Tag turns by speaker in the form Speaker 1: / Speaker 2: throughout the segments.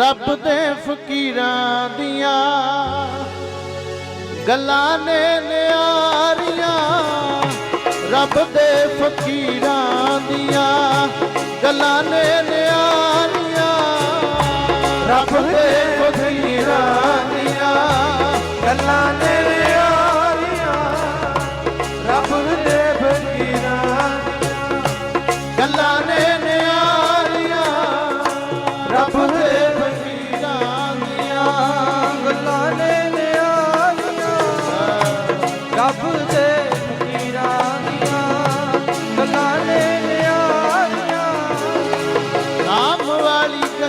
Speaker 1: ਰੱਬ ਦੇ ਫਕੀਰਾਂ ਦੀਆਂ ਗੱਲਾਂ ਨੇ ਨਿਆਰੀਆਂ। ਰੱਬ ਦੇ ਫਕੀਰਾਂ ਦੀਆਂ ਗੱਲਾਂ ਨੇ ਨਿਆਰੀਆਂ। ਰੱਬ ਦੇ ਫਕੀਰਾਂ ਦੀਆਂ ਗੱਲਾਂ ਨੇ ਨਿਆਰੀਆਂ। ਰੱਬ ਦੇ ਫਕੀਰਾਂ ਗੱਲਾਂ ਨੇ ਨਿਆਰੀਆਂ। ਰੱਬ ਦੇ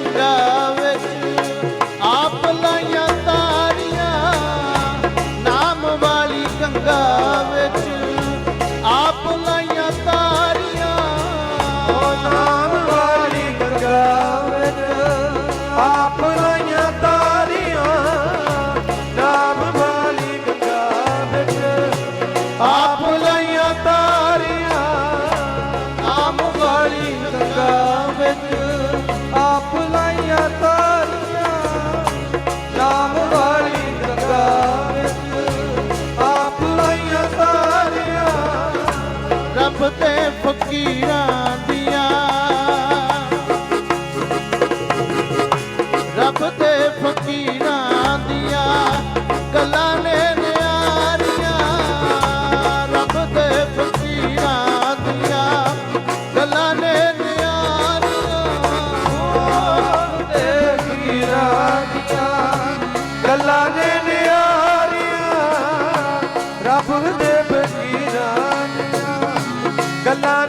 Speaker 1: ਵਾਲੀ ਵਿੱਚ ਆਪ ਲਾਈਆਂ ਤਾਰੀਆਂ ਨਾਮ ਵਾਲੀ ਗੰਗਾ ਵਿੱਚ ਆਪ ਲਾਈਆਂ ਤਾਰੀਆਂ
Speaker 2: ਨਾਮ ਵਾਲੀ ਗੰਗਾ ਵਿੱਚ ਆਪ ਲਾਈਆਂ ਤਾਰੀਆਂ ਨਾਮ ਵਾਲੀ ਗੰਗਾ ਵਿੱਚ
Speaker 1: ਆਪ ਲਕੀਰਾਂ ਦੀਆਂ। ਰੱਬ ਤੇ ਫਕੀਰਾਂ ਦੀਆਂ,
Speaker 2: ਗੱਲਾਂ ਨੇ ਨਿਆਰੀਆਂ। ਰੱਬ ਤੇ ਫਕੀਰਾਂ ਦੀਆਂ, ਗੱਲਾਂ ਨੇ ਨਿਆਰੀਆਂ।
Speaker 1: ਤੇ ਫਕੀਰਾਂ ਦੀਆਂ ਗੱਲਾਂ ਨੇ ਰੱਬ ਦੇ ਫਕੀਰਾਂ ਗੱਲਾਂ